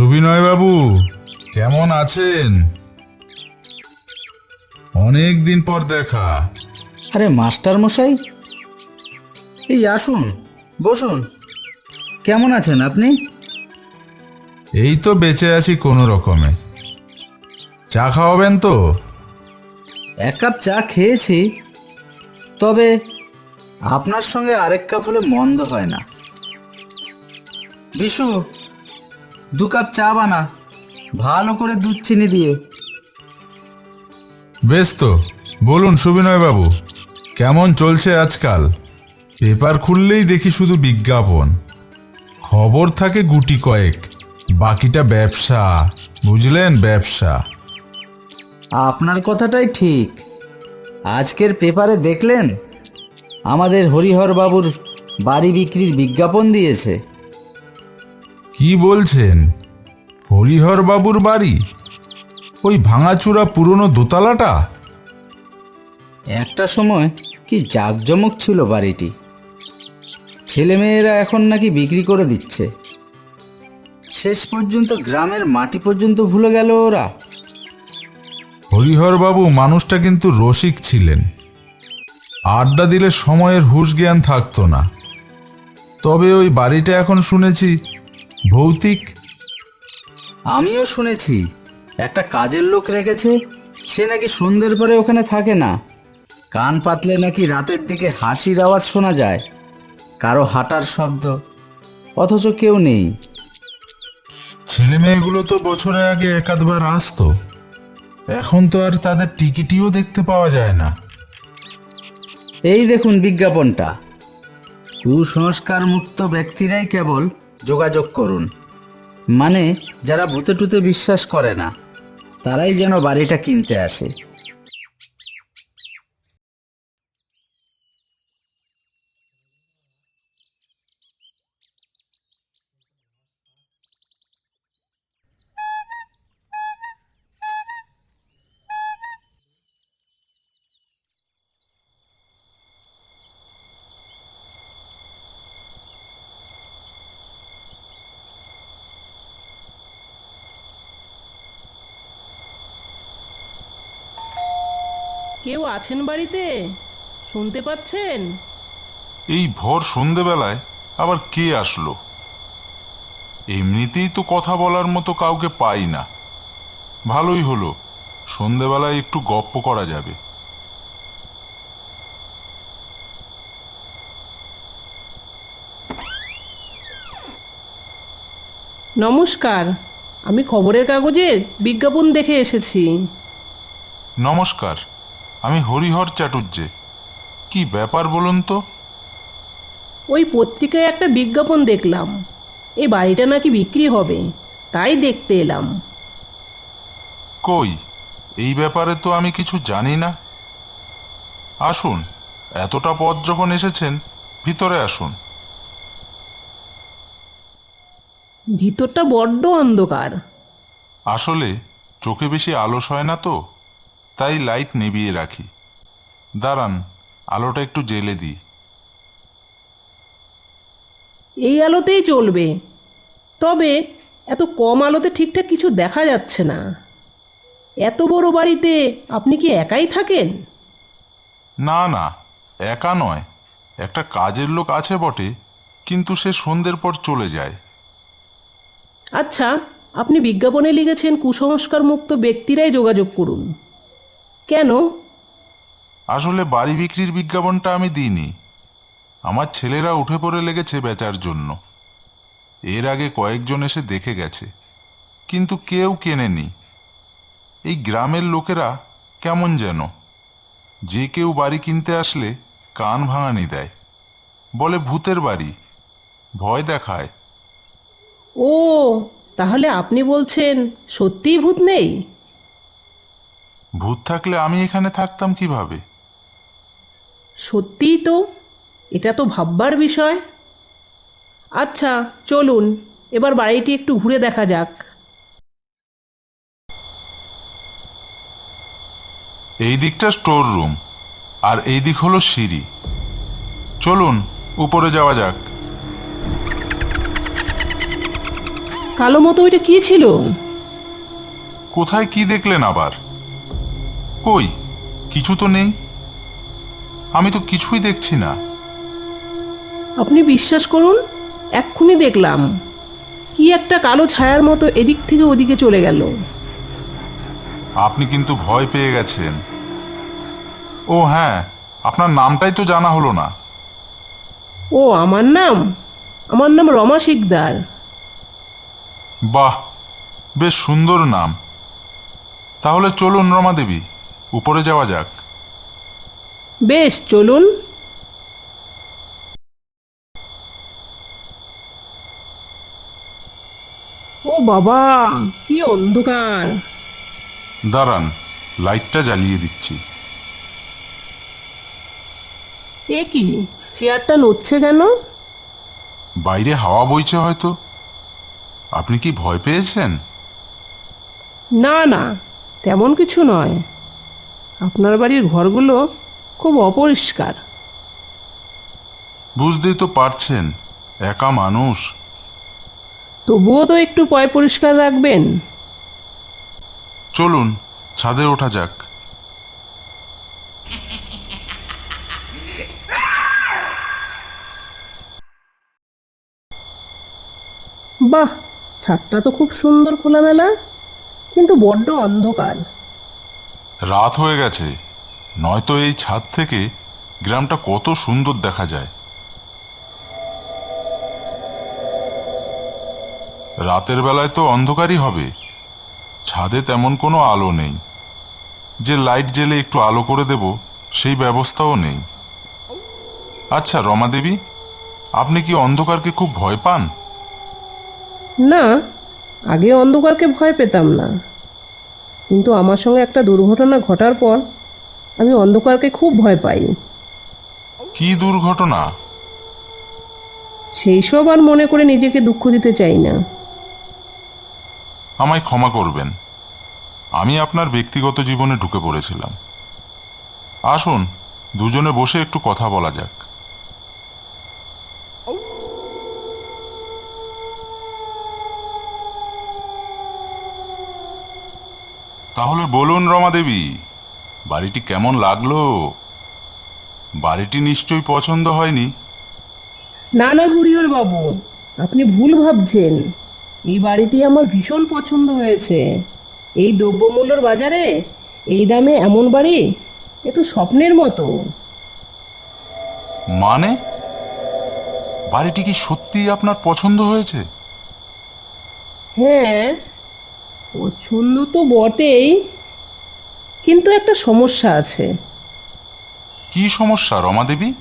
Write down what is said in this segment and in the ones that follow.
সুবিনয় বাবু কেমন আছেন? অনেক দিন পর দেখা। আরে মাস্টার মশাই এই আসুন বসুন। কেমন আছেন আপনি? এই তো বেঁচে আছি কোনো রকমে। চা খাওয়াবেন তো? এক কাপ চা খেয়েছি তবে আপনার সঙ্গে আরেক কাপ হলে মন্দ হয় না। বিশু দু কাপ চা বানা। ভালো করে দুধ চিনি দিয়ে। বেশ তো বলুন সুবিনয় বাবু কেমন চলছে আজকাল? পেপার খুললেই দেখি শুধু বিজ্ঞাপন। খবর থাকে গুটি কয়েক বাকিটা ব্যবসা বুঝলেন ব্যবসা। আপনার কথাটাই ঠিক। আজকের পেপারে দেখলেন আমাদের হরিহর বাবুর বাড়ি বিক্রির বিজ্ঞাপন দিয়েছে। কি বলছেন? হরিহর বাবুর বাড়ি? ওই ভাঙাচুরা পুরনো দোতলাটা? একটা সময় কি জাঁকজমক ছিল বাড়িটি। ছেলেমেয়েরা এখন নাকি বিক্রি করে দিচ্ছে। শেষ পর্যন্ত গ্রামের মাটি পর্যন্ত ভুলে গেল ওরা। হরিহর বাবু মানুষটা কিন্তু রসিক ছিলেন। আড্ডা দিলে সময়ের হুশ জ্ঞান থাকতো না। তবে ওই বাড়িটা এখন শুনেছি ভৌতিক। আমিও শুনেছি একটা কাজের লোক রেখেছে সে নাকি সন্ধ্যের পরে ওখানে থাকে না। কান পাতলে নাকি রাতের দিকে হাসির আওয়াজ শোনা যায় কারও হাঁটার শব্দ অথচ কেউ নেই। ছেলে মেয়েগুলো তো বছরে আগে একাধবার আসতো এখন তো আর তাদের টিকিটিও দেখতে পাওয়া যায় না। এই দেখুন বিজ্ঞাপনটা। কুসংস্কার মুক্ত ব্যক্তিরাই কেবল যোগাযোগ করুন। মানে যারা ভূতে টুতে বিশ্বাস করে না তারাই যেন বাড়িটা কিনতে আসে। কেউ আছেন বাড়িতে? শুনতে পাচ্ছেন? এই ভর সন্ধেবেলায় আবার কে আসলো? এমনিতেই তো কথা বলার মতো কাউকে পাই না। ভালোই হলো সন্ধেবেলায় একটু গপ্প করা যাবে। নমস্কার আমি খবরের কাগজের বিজ্ঞাপন দেখে এসেছি। নমস্কার। আমি হরিহর চাটুর্যে কি ব্যাপার বলুন তো? ওই পত্রিকায় একটা বিজ্ঞাপন দেখলাম। এই বাড়িটা নাকি বিক্রি হবে তাই দেখতে এলাম। কই? এই ব্যাপারে তো আমি কিছু জানি না। আসুন এতটা পথ যখন এসেছেন ভিতরে আসুন। ভিতরটা বড্ড অন্ধকার। আসলে চোখে বেশি আলোস হয় না তো? তাই লাইট নিভিয়ে রাখি। দাঁড়ান আলোটা একটু জেলে দিই। এই আলোতেই চলবে। তবে এত কম আলোতে ঠিকঠাক কিছু দেখা যাচ্ছে না। এত বড় বাড়িতে আপনি কি একাই থাকেন? না না একা নয়। একটা কাজের লোক আছে বটে কিন্তু সে সন্ধ্যের পর চলে যায়। আচ্ছা আপনি বিজ্ঞাপনে লিখেছেন কুসংস্কার মুক্ত ব্যক্তিরাই যোগাযোগ করুন। কেন? আসলে বাড়ি বিক্রির বিজ্ঞাপনটা আমি দিইনি। আমার ছেলেরা উঠে পড়ে লেগেছে বেচার জন্য। এর আগে কয়েকজন এসে দেখে গেছে কিন্তু কেউ কেনেনি। এই গ্রামের লোকেরা কেমন যেন? যে কেউ বাড়ি কিনতে আসলে কান ভাঙানি দেয়। বলে ভূতের বাড়ি ভয় দেখায়। ও তাহলে আপনি বলছেন সত্যিই ভূত নেই? ভূত থাকলে আমি এখানে থাকতাম কীভাবে? সত্যিই তো এটা তো ভাববার বিষয়। আচ্ছা চলুন এবার বাড়িটি একটু ঘুরে দেখা যাক। এই দিকটা স্টোর রুম আর এই দিক হলো সিঁড়ি। চলুন উপরে যাওয়া যাক। কালো মতো ওইটা কি ছিল? কোথায় কি দেখলেন আবার? কই? কিছু তো নেই। আমি তো কিছুই দেখছি না। আপনি বিশ্বাস করুন এক্ষুনি দেখলাম। কি একটা কালো ছায়ার মতো এদিক থেকে ওদিকে চলে গেল। আপনি কিন্তু ভয় পেয়ে গেছেন। ও হ্যাঁ আপনার নামটাই তো জানা হলো না। ও আমার নাম? আমার নাম রমা শিকদার। বাহ বেশ সুন্দর নাম। তাহলে চলুন রমা দেবী। উপরে যাওয়া যাক। বেশ চলুন। ও বাবা কি অন্ধকার। দাঁড়ান লাইটটা জ্বালিয়ে দিচ্ছি। এ কি চেয়ারটা নড়ছে কেন? বাইরে হাওয়া বইছে হয়তো। আপনি কি ভয় পেয়েছেন? না না তেমন কিছু নয়। আপনার বাড়ির ঘরগুলো খুব অপরিষ্কার। বুঝতেই তো পারছেন একা মানুষ। তবুও তো একটু পয় পরিষ্কার রাখবেন। চলুন ছাদে ওঠা যাক। বাহ ছাদটা তো খুব সুন্দর খোলামেলা কিন্তু বড্ড অন্ধকার। রাত হয়ে গেছে। নয়তো এই ছাদ থেকে গ্রামটা কত সুন্দর দেখা যায়। রাতের বেলায় তো অন্ধকারই হবে। ছাদে তেমন কোনো আলো নেই। যে লাইট জেলে একটু আলো করে দেব, সেই ব্যবস্থাও নেই। আচ্ছা রমা দেবী, আপনি কি অন্ধকারকে খুব ভয় পান? না, আগে অন্ধকারকে ভয় পেতাম না। কিন্তু আমার সঙ্গে একটা দুর্ঘটনা ঘটার পর আমি অন্ধকারকে খুব ভয় পাই। কি দুর্ঘটনা? সেই সব আর মনে করে নিজেকে দুঃখ দিতে চাই না। আমায় ক্ষমা করবেন। আমি আপনার ব্যক্তিগত জীবনে ঢুকে পড়েছিলাম। আসুন দুজনে বসে একটু কথা বলা যাক। তাহলে বলুন রমা দেবী বাড়িটি কেমন লাগল? বাড়িটি নিশ্চয়ই পছন্দ হয়নি। না না হরিহর বাবু আপনি ভুল ভাবছেন। এই বাড়িটি আমার ভীষণ পছন্দ হয়েছে। এই দ্রব্যমূল্যর বাজারে এই দামে এমন বাড়ি এ তো স্বপ্নের মতো। মানে? বাড়িটি কি সত্যি আপনার পছন্দ হয়েছে? হ্যাঁ পছন্দ তো বটেই কিন্তু একটা সমস্যা আছে। কি সমস্যা রমা দেবী?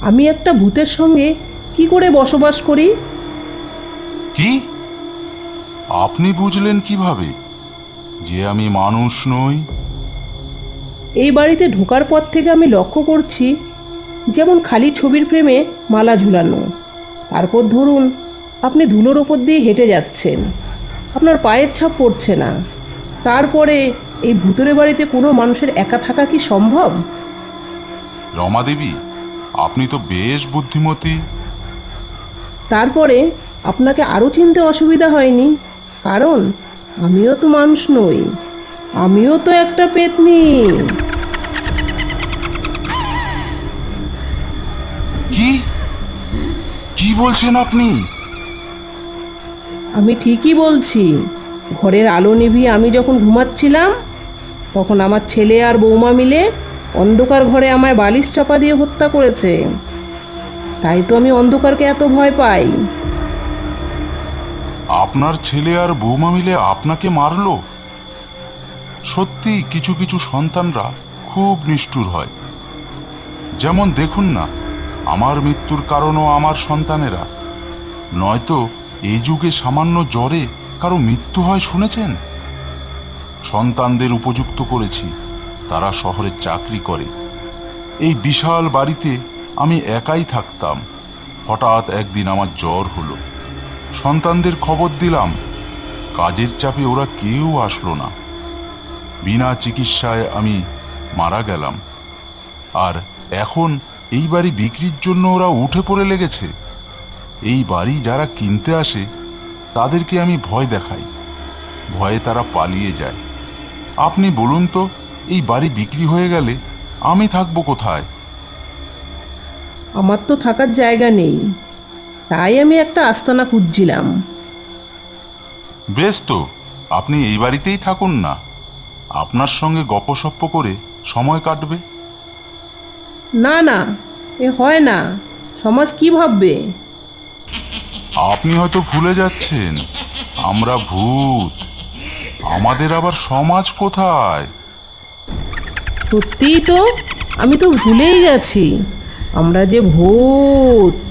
আমি একটা ভূতের সঙ্গে কি করে বসবাস করি? কি? আপনি বুঝলেন কীভাবে যে আমি মানুষ নই? এই বাড়িতে ঢোকার পর থেকে আমি লক্ষ্য করছি যেমন খালি ছবির প্রেমে মালা ঝুলানো। তারপর ধরুন আপনি ধুলোর ওপর দিয়ে হেঁটে যাচ্ছেন। আপনার পায়ের ছাপ পড়ছে না। তারপরে এই ভূতের বাড়িতে কোনো মানুষের একা থাকা কি সম্ভব? রমা দেবী আপনি তো বেশ বুদ্ধিমতী। তারপরে আপনাকে আরও চিনতে অসুবিধা হয়নি কারণ আমিও তো মানুষ নই আমিও তো একটা পেতনি। কি? কি বলছেন আপনি? আমি ঠিকই বলছি। ঘরের আলো নিভিয়ে আমি যখন ঘুমাচ্ছিলাম, তখন আমার ছেলে আর বৌমা মিলে অন্ধকার ঘরে আমায় বালিশ চাপা দিয়ে হত্যা করেছে। তাই তো আমি অন্ধকারকে এত ভয় পাই। আপনার ছেলে আর বৌমা মিলে আপনাকে মারলো? সত্যি কিছু কিছু সন্তানরা খুব নিষ্ঠুর হয়। যেমন দেখুন না, আমার মৃত্যুর কারণও আমার সন্তানেরা। নয়তো এই যুগে সামান্য জ্বরে কারও মৃত্যু হয় শুনেছেন? সন্তানদের উপযুক্ত করেছি, তারা শহরে চাকরি করে। এই বিশাল বাড়িতে আমি একাই থাকতাম। হঠাৎ একদিন আমার জ্বর হলো। সন্তানদের খবর দিলাম, কাজের চাপে ওরা কেউ আসলো না। বিনা চিকিৎসায় আমি মারা গেলাম। আর এখন এই বাড়ি বিক্রির জন্য ওরা উঠে পড়ে লেগেছে। এই বাড়ি যারা কিনতে আসে তাদেরকে আমি ভয় দেখাই। ভয়ে তারা পালিয়ে যায়। আপনি বলুন তো এই বাড়ি বিক্রি হয়ে গেলে আমি থাকব কোথায়? আমার তো থাকার জায়গা নেই। তাই আমি একটা আস্তানা খুঁজছিলাম। বেশ তো আপনি এই বাড়িতেই থাকুন না। আপনার সঙ্গে গপসপ্প করে সময় কাটবে। না না এ হয় না। সমাজ কি ভাববে? আপনি হয়তো ভুলে যাচ্ছেন, আমরা ভূত। আমাদের আবার সমাজ কোথায়? সত্যিই তো, আমি তো ভুলেই গেছি আমরা যে ভূত।